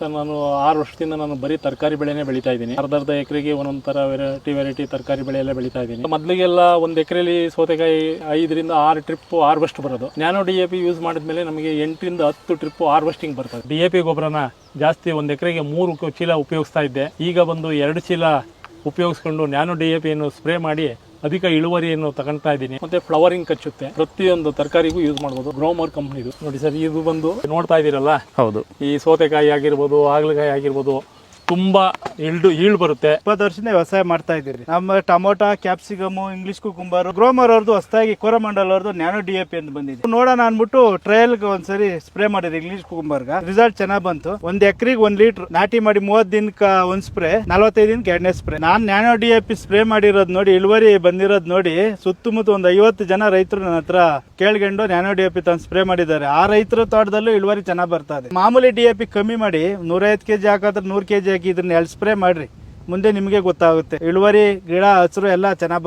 Sir, ನಾನು ಆರು ವರ್ಷದಿಂದ ನಾನು ಬರೀ ತರಕಾರಿ ಬೆಳೆನೇ ಬೆಳೀತಾ ಇದ್ದೀನಿ. ಅರ್ಧ ಅರ್ಧ ಎಕರೆಗೆ ಒಂದೊಂದು ವೆರೈಟಿ ವೆರೈಟಿ ತರಕಾರಿ ಬೆಳೆ ಎಲ್ಲ ಬೆಳೀತಾ ಇದ್ದೀನಿ. ಮೊದಲಿಗೆಲ್ಲ ಒಂದು ಎಕರೆಯಲ್ಲಿ ಸೌತೆಕಾಯಿ ಐದರಿಂದ ಆರು ಟ್ರಿಪ್ ಹಾರ್ವೆಸ್ಟ್ ಬರೋದು. Nano D A P use ಮಾಡಿದ್ಮೇಲೆ ನಮಗೆ ಎಂಟರಿಂದ ಹತ್ತು ಟ್ರಿಪ್ ಹಾರ್ವೆಸ್ಟಿಂಗ್ ಬರ್ತದೆ ಡಿ ಎ ಪಿ ಗೊಬ್ಬರನ ಜಾಸ್ತಿ ಒಂದು ಎಕರೆಗೆ ಮೂರು ಚೀಲ ಉಪಯೋಗಿಸ್ತಾ ಇದ್ದೆ. ಈಗ ಬಂದು ಎರಡು ಚೀಲ ಉಪಯೋಗಿಸ್ಕೊಂಡು ನ್ಯಾನೋ ಡಿ ಎ ಪಿಯನ್ನು ಸ್ಪ್ರೇ ಮಾಡಿ ಅಧಿಕ ಇಳುವರಿಯನ್ನು ತಗೊಳ್ತಾ ಇದ್ದೀನಿ. ಮತ್ತೆ ಫ್ಲವರಿಂಗ್ ಕಚ್ಚುತ್ತೆ. ಪ್ರತಿಯೊಂದು ತರಕಾರಿಗೂ ಯೂಸ್ ಮಾಡಬಹುದು ಗ್ರೋಮರ್ ಕಂಪ್ನಿದು ನೋಡಿ ಸರ್ ಇದು ಬಂದು ನೋಡ್ತಾ ಇದೀರಲ್ಲ ಹೌದು. ಈ ಸೌತೆಕಾಯಿ ಆಗಿರ್ಬೋದು ಹಾಗಲಕಾಯಿ ಆಗಿರ್ಬೋದು ತುಂಬಾ ಇಳ್ದು ಈಳ್ ಬರುತ್ತೆ. ಇಪ್ಪತ್ತು ವರ್ಷದಿಂದ ವ್ಯವಸಾಯ ಮಾಡ್ತಾ ಇದ್ದೀರಿ. ನಮ್ಮ tomato, capsicum, English cucumber, Gromor ಅವ್ರದ್ದು ಹೊಸದಾಗಿ ಕೋರಮಂಡಲ್ ಅವ್ರದ್ದು ನ್ಯಾನೋ ಡಿ ಎ ಅಂತ ಬಂದಿದೆ. ನೋಡೋಣ ಅನ್ಬಿಟ್ಟು ಟ್ರಯಲ್ ಒಂದ್ಸರಿ ಸ್ಪ್ರೇ ಮಾಡಿದ್ರಿ ಇಂಗ್ಲಿಷ್ ಕುಂಬಾರ್ಗ ರಿಸಲ್ಟ್ ಚೆನ್ನಾಗ್ ಬಂತು. ಒಂದ್ ಎಕ್ರಿಗೆ ಒಂದ್ ಲೀಟರ್, ನಾಟಿ ಮಾಡಿ ಮೂವತ್ ದಿನಕ್ಕ ಒಂದ್ ಸ್ಪ್ರೇ, ನಲವತ್ತೈದು ದಿನಕ್ಕೆ ಎರಡನೇ spray. Non nano D A P spray ಮಾಡಿರೋದ್ ನೋಡಿ, ಇಳುವರಿ ಬಂದಿರೋದ್ ನೋಡಿ, ಸುತ್ತಮುತ್ತ ಒಂದ್ ಐವತ್ತು ಜನ ರೈತರು ನನ್ನ ಹತ್ರ ಕೇಳ್ಕೊಂಡು ನ್ಯಾನೋ ಡಿ ಎ ಪಿ ತಂದು ಸ್ಪ್ರೇ ಮಾಡಿದ್ದಾರೆ. ಆ ರೈತರ ತೋಟದಲ್ಲೂ ಇಳುವರಿ ಚೆನ್ನಾಗ್ ಬರ್ತಾ ಇದೆ. ಮಾಮೂಲಿ ಡಿ ಎ ಕಮ್ಮಿ ಮಾಡಿ ನೂರೈವತ್ತು ಕೆಜಿ ಹಾಕಿದ್ರೆ ನೂರು ಕೆಜಿ ಹಾಕಿ ಇದನ್ನ ಎಲ್ ಸ್ಪ್ರೇ ಮಾಡ್ರಿ. ಮುಂದೆ ನಿಮಗೆ ಗೊತ್ತಾಗುತ್ತೆ. ಇಳುವರಿ ಗಿಡ ಹಸಿರು ಎಲ್ಲ ಚೆನ್ನಾಗ್